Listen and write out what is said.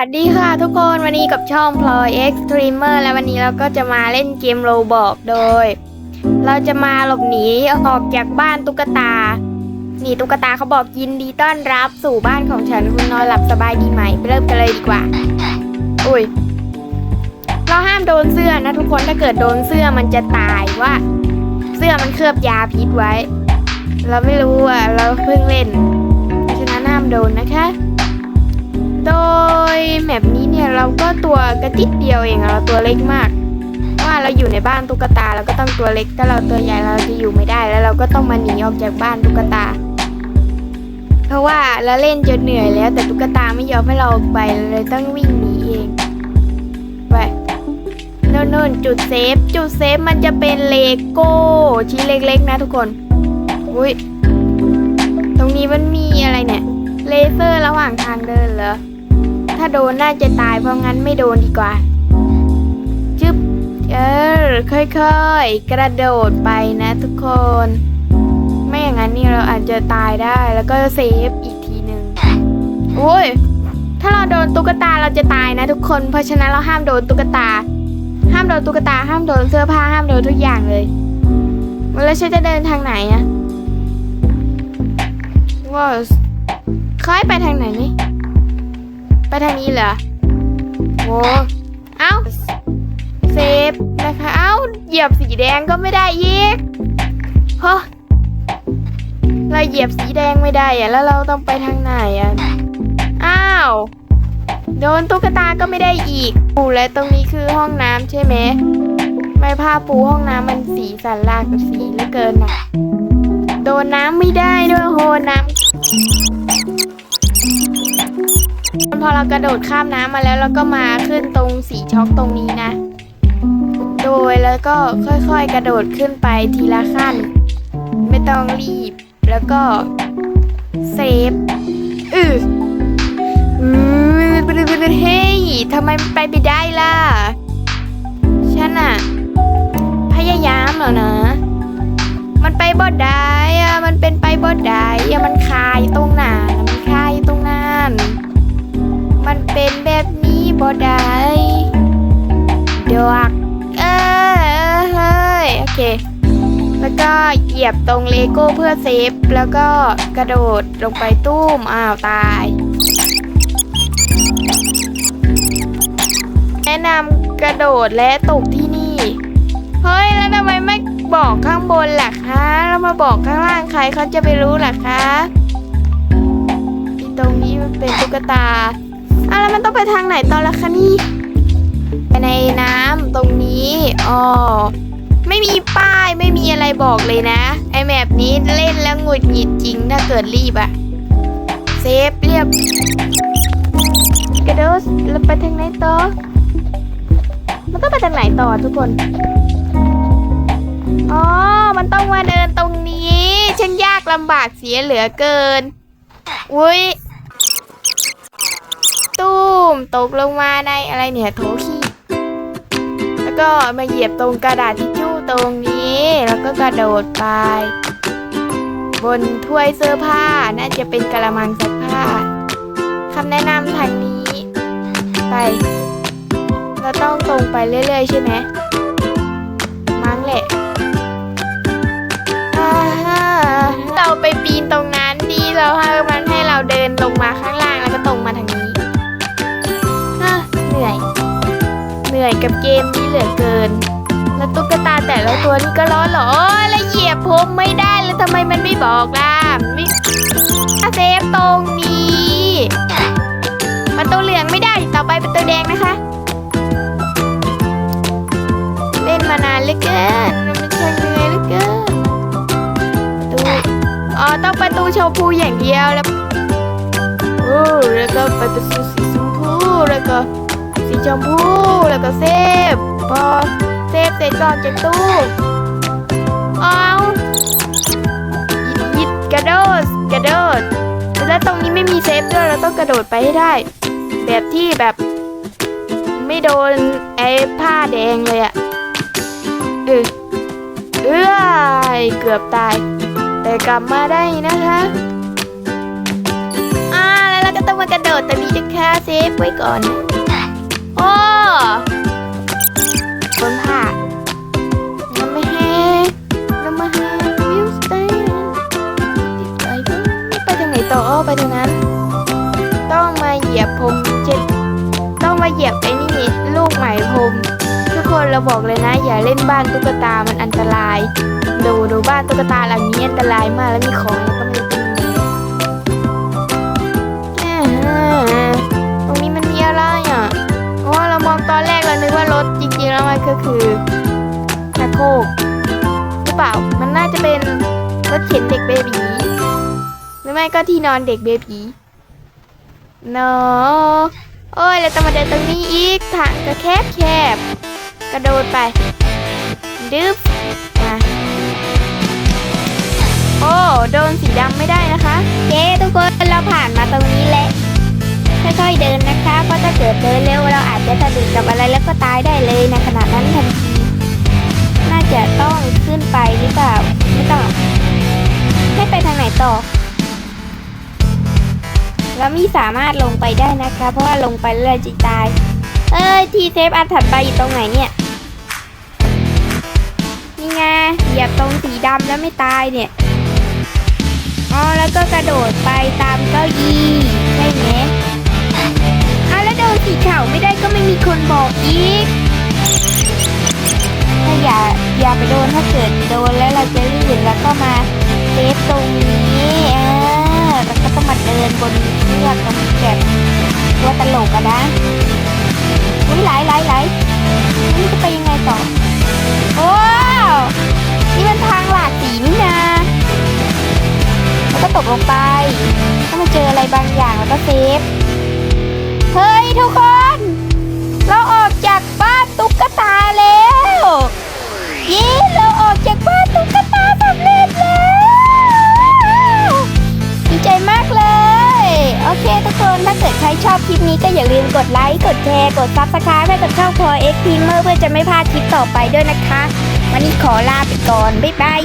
วัสดีค่ะทุกคนวันนี้กับช่อง Ploy X Streamer และวันนี้เราก็จะมาเล่นเกมโรบอกโดย เราจะมาหลบหนีออกจากบ้านตุ๊กตา นี่ตุ๊กตาเขาบอกยินดีต้อนรับสู่บ้านของฉันคุณนอนหลับสบายดีไหมไปเริ่มกันเลยดีกว่า อุ้ยเราห้ามโดนเสื้อนะทุกคนถ้าเกิดโดนเสื้อมันจะตายว่า เสื้อมันเคลือบยาพิษไว้ เราไม่รู้อะเราเพิ่งเล่น เพราะฉะนั้นห้ามโดนนะคะ โด ยแมปนี้เนี่ยเราก็ตัวกระติดเดียวเองเราตัวเล็กมาก ว่าเราอยู่ในบ้านตุ๊กตาเราก็ต้องตัวเล็กถ้าเราตัวใหญ่เราจะอยู่ไม่ได้แล้วเราก็ต้องมาหนีออกจากบ้านตุ๊กตา เพราะว่าเราเล่นจนเหนื่อยแล้ว แต่ตุ๊กตาไม่ยอมให้เราออกไปเราเลยต้องวิ่งหนีเองไปโน่นนจุดเซฟจุดเซฟมันจะเป็นเลโก้ชิ้นเล็กๆนะทุกคนอุ้ยตรงนี้มันมีอะไรเนี่ยเลเซอร์ระหว่างทางเดินเหรอาโดนน่าจะตาย เพราะงั้นไม่โดนดีกว่า จึ๊บ เออ ค่อยๆ กระโดดไปนะทุกคน ไม่อย่างนั้นนี่เราอาจจะตายได้ แล้วก็เซฟอีกทีหนึ่งโอ้ย ถ้าเราโดนตุ๊กตาเราจะตายนะทุกคน เพราะฉะนั้นเราห้ามโดนตุ๊กตา ห้ามโดนตุ๊กตา ห้ามโดนเสื้อผ้า ห้ามโดนทุกอย่างเลย แล้วฉันจะเดินทางไหนอะว้าวเคยไปทางไหนนี่ ทางนี้เหรอโว้เอ้าเซฟนะคะเอ้าเหยียบสีแดงก็ไม่ได้อีกเฮ้อเราเหยียบสีแดงไม่ได้อะแล้วเราต้องไปทางไหนอะอ้าวโดนตุ๊กตาก็ไม่ได้อีกปูและตรงนี้คือห้องน้ำใช่ไหมไม่ผ้าปูห้องน้ำมันสีสันลากกับสีเหลือเกินนะโดนน้ำไม่ได้ด้วยโหน้ำ อเรากระโดดข้ามน้ำมาแล้วเราก็มาขึ้นตรงสีช็อกตรงนี้นะ โดยแล้วก็ค่อยๆกระโดดขึ้นไปทีละขั้น ไม่ต้องรีบ แล้วก็เซฟอืออือเฮ้ยทำไมไปไม่ได้ล่ะ ฉันอะพยายามแล้วนะ มันไปบ่ได้อะมันเป็นไปบ่ได้อะมัน บ่ได้ดอกเออเฮ้ยโอเค แล้วก็เหยียบตรงเลโก้เพื่อเซฟ แล้วก็กระโดดลงไปตุ้ม อ้าวตาย แนะนำกระโดดและตกที่นี่ เฮ้ย แล้วทำไมไม่บอกข้างบนล่ะคะแล้วมาบอกข้างล่างใครเขาจะไปรู้ล่ะคะอีตรงนี้มันเป็นตุ๊กตาะแล้วมันต้องไปทางไหนต่อละคะนี่ ไปในน้ำตรงนี้อ๋อไม่มีป้ายไม่มีอะไรบอกเลยนะ ไอแมปนี้เล่นแล้วหงุดหงิดจริงถ้าเกิดรีบอะเซฟเรียบกระโดดแล้วไปทางไหนต่อ มันต้องไปทางไหนต่อทุกคน อ๋อ มันต้องมาเดินตรงนี้ช่างยากลำบากเสียเหลือเกิน อุ้ย มตกลงมาในอะไรเนี่ยโถขี้แล้วก็มาเหยียบตรงกระดาษทิชชู่ตรงนี้ แล้วก็กระโดดไป บนถ้วยเสื้อผ้าน่าจะเป็นกระมังซักผ้าคำแนะนำทางนี้ ไป เราต้องตรงไปเรื่อยๆใช่ไหมมั้งแหละเราไปปีนตรงนั้นดีเราให้มา กับเกมนี้เหลือเกิน แล้วตุ๊กตาแต่ละตัวนี่ก็ร้อนเหรอแล้วเหยียบผมไม่ได้แล้วทำไมมันไม่บอกล่ะมันไม่เซฟตรงนี้ประตูเหลืองไม่ได้ต่อไปประตูแดงนะคะเล่นมานานเหลือเกินมันช่างเหนื่อยเหลือเกินประตูอ๋อต้องประตูชมพูอย่างเดียวแล้วโอ้แล้วก็ไปเป็นสีชมพูแล้วก็ ชมพูแล้วก็เซฟพอเซฟเสร็จก็ออกจากตู้เอายิดยิดกระโดดกระโดดแล้วตรงนี้ไม่มีเซฟด้วยเราต้องกระโดดไปให้ได้ แบบที่แบบ ไม่โดนไอ้ผ้าแดงเลยอะเออเอ้ยเกือบตาย แต่กลับมาได้นะคะอ่าแล้วเราก็ต้องมากระโดดตรงนี้นะคะเซฟไว้ก่อน โอ้บนผ้าน้ำไม่แห้งน้ำมาแห้งวิวสเตนไปไปทางไหนต่ออ้อไปทางนั้น ต้องมาเหยียบพรมเจ็ดต้องมาเหยียบไอ้นี่ลูกไหมพรมทุกคนเราบอกเลยนะ อย่าเล่นบ้านตุ๊กตามันอันตราย ดูดูบ้านตุ๊กตาหลังนี้อันตรายมากแล้วมีของแล้วก็ไม่รู้เป็นยังไงอ่าฮะตรงนี้มันมีอะไรารถจริงๆแล้วมันก็คือชะโครกหรือเปล่า มันน่าจะเป็นรถเข็นเด็กเบบีหรือไม่ก็ที่นอนเด็กเบบีเนาะโอ้ยเราต้องมาเดินตรงนี้อีกทางก็แคบแคบๆกระโดดไปดึบมาโอ้โดนสีดำไม่ได้นะคะเย้ทุกคนเราผ่านมาตรงนี้แหละ ค่อยๆเดินนะคะ เพราะถ้าเกิดเดินเร็วเราอาจจะสะดุดกับอะไรแล้วก็ตายได้เลยในขณะนั้นทันที น่าจะต้องขึ้นไปหรือเปล่าไม่ต้องให้ไปทางไหนต่อเรามีสามารถลงไปได้นะคะ เพราะว่าลงไปแล้วเราจะตาย เอ้ยทีเซฟอันถัดไปอยู่ตรงไหนเนี่ยนี่ไงเหยียบตรงสีดำแล้วไม่ตายเนี่ยอ๋อแล้วก็กระโดดไปตามเก้าอี้ใช่ไหม สีขาวไม่ได้ก็ไม่มีคนบอกอีก ถ้าอย่าอย่าไปโดนถ้าเกิดโดนแล้วเราจะลื่นแล้วก็มาเซฟตรงนี้อ่าแล้วก็ต้องมาเดินบนเชือกตรงนี้แบบตัวตลกอะนะอุ้ยไหลไหลไหลนี่จะไปยังไงต่อโอ้วนี่มันทางหลากสีนี่นาแล้วก็ตกลงไป ถ้ามาเจออะไรบางอย่างแล้วก็เซฟ เฮ้ยทุกคน เราออกจากบ้านตุ๊กตาแล้วเย้เราออกจากบ้านตุ๊กตาสำเร็จแล้วดีใจมากเลย โอเคทุกคนถ้าเกิดใครชอบคลิปนี้ก็อย่าลืมกดไลค์ กดแชร์ กดซับสไครต์ให้กับช่องพอเอ็กซ์ทีเมอร์เพื่อจะไม่พลาดคลิปต่อไปด้วยนะคะ วันนี้ขอลาไปก่อน บ๊ายบาย